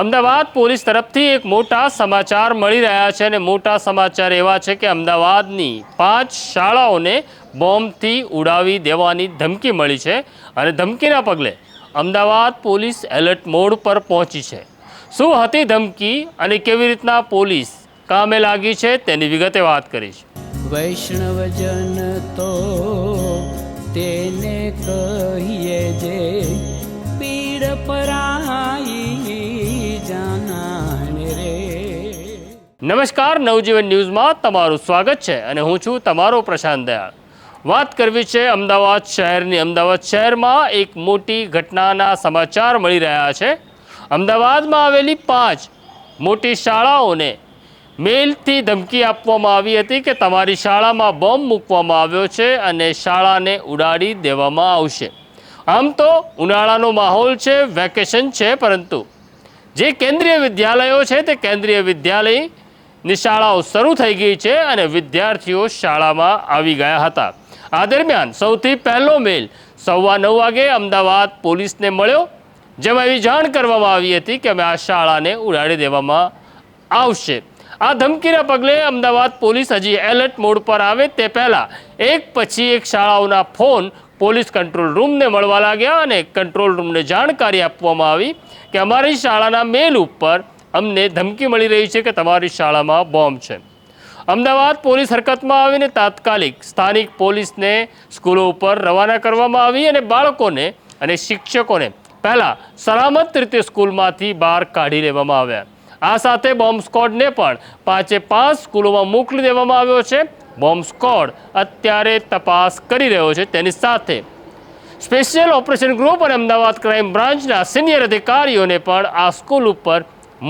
Ahmedabad police તરફથી એક મોટા સમાચાર મળી રહ્યા છે અને મોટા સમાચાર એવા છે કે અમદાવાદની પાંચ શાળાઓને બોમ્બથી ઉડાવી દેવાની ધમકી મળી છે અને ધમકીના પગલે અમદાવાદ પોલીસ એલર્ટ મોડ પર પહોંચી છે. શું હતી ધમકી અને કેવી રીતના પોલીસ કામે લાગી છે તેની વિગતે વાત કરીશ. વૈષ્ણવજન તો તેને કહીએ જે પીડ પરાઈ નમસ્કાર, નવજીવન ન્યૂઝમાં તમારું સ્વાગત છે અને હું છું તમારો પ્રશાંત દયાળ વાત કરવી છે અમદાવાદ શહેરની. અમદાવાદ શહેરમાં એક મોટી ઘટનાના સમાચાર મળી રહ્યા છે. અમદાવાદમાં આવેલી પાંચ મોટી શાળાઓને મેલથી ધમકી આપવામાં આવી હતી કે તમારી શાળામાં બોમ્બ મૂકવામાં આવ્યો છે અને શાળાને ઉડાડી દેવામાં આવશે. આમ તો ઉનાળાનો માહોલ છે, વેકેશન છે, પરંતુ જે કેન્દ્રીય વિદ્યાલયો છે તે કેન્દ્રીય વિદ્યાલયની શાળાઓ શરૂ થઈ ગઈ છે અને વિદ્યાર્થીઓ શાળામાં આવી ગયા હતા. આ દરમિયાન સૌથી પહેલો મેલ સવા નવ વાગે અમદાવાદ પોલીસને મળ્યો, જેમાં એવી જાણ કરવામાં આવી હતી કે અમે આ શાળાને ઉડાડી દેવામાં આવશે. આ ધમકીના પગલે અમદાવાદ પોલીસ હજી એલર્ટ મોડ પર આવે તે પહેલાં એક પછી એક શાળાઓના ફોન પોલીસ કંટ્રોલ રૂમને મળવા લાગ્યા અને કંટ્રોલ રૂમને જાણકારી આપવામાં આવી કે અમારી શાળાના મેલ ઉપર અમને ધમકી મળી રહી છે કે તમારી શાળામાં બોમ્બ છે. અમદાવાદ પોલીસ હરકતમાં આવીને તાત્કાલિક સ્થાનિક પોલીસને સ્કૂલો ઉપર રવાના કરવામાં આવી અને બાળકોને અને શિક્ષકોને પહેલાં સલામત રીતે સ્કૂલમાંથી બહાર કાઢી લેવામાં આવ્યા. આ સાથે બોમ્બ સ્કોડને પણ પાંચે પાંચ સ્કૂલોમાં મોકલી દેવામાં આવ્યો છે. બોમ્બ સ્કોડ અત્યારે તપાસ કરી રહ્યો છે તેની સાથે. સ્પેશિયલ ઓપરેશન ગ્રુપ અને અમદાવાદ ક્રાઇમ બ્રાન્ચના સિનિયર અધિકારીઓને પણ આ સ્કૂલ ઉપર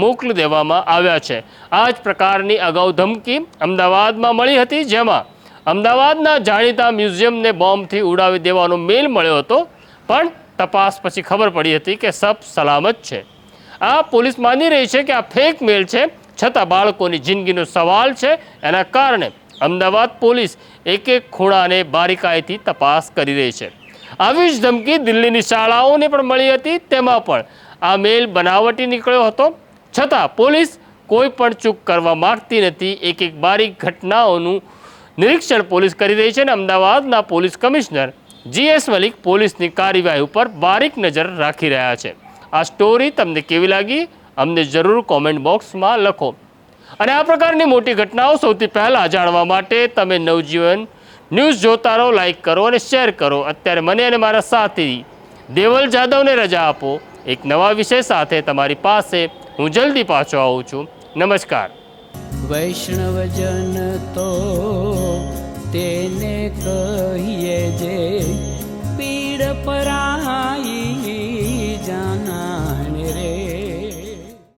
મોકલી દેવામાં આવ્યા છે. આ જ પ્રકારની અગાઉ ધમકી અમદાવાદમાં મળી હતી, જેમાં અમદાવાદના જાણીતા મ્યુઝિયમને બોમ્બથી ઉડાવી દેવાનો મેલ મળ્યો હતો, પણ તપાસ પછી ખબર પડી હતી કે સબ સલામત છે. આ પોલીસ માની રહી છે કે આ ફેક મેલ છે, છતાં બાળકોની જિંદગીનો સવાલ છે. એના કારણે અમદાવાદ પોલીસ એક એક ખૂણાને બારીકાઈથી તપાસ કરી રહી છે. આવી જ ધમકી દિલ્હીની શાળાઓને પણ મળી હતી, તેમાં પણ આ મેલ બનાવટી નીકળ્યો હતો. છતાં પોલીસ કોઈ પણ ચૂક કરવા માગતી નથી. એક એક બારીક ઘટનાઓનું નિરીક્ષણ પોલીસ કરી રહી છે અને અમદાવાદના પોલીસ કમિશનર જીએસ મલિક પોલીસની કાર્યવાહી ઉપર બારીક નજર રાખી રહ્યા છે. આ સ્ટોરી તમને કેવી લાગી? અમને જરૂર કોમેન્ટ બોક્સમાં લખો. અને આ પ્રકારની મોટી ઘટનાઓ સૌથી પહેલાં જાણવા માટે તમે નવજીવન ન્યૂઝ જોતા રહો લાઇક કરો અને શેર કરો. અત્યારે મને અને મારા સાથી દેવલ જાદવને રજા આપો. એક નવા વિષય સાથે તમારી પાસે હું જલ્દી પાછો આવું છું. નમસ્કાર. વૈષ્ણવજન તો તેને કહીએ જે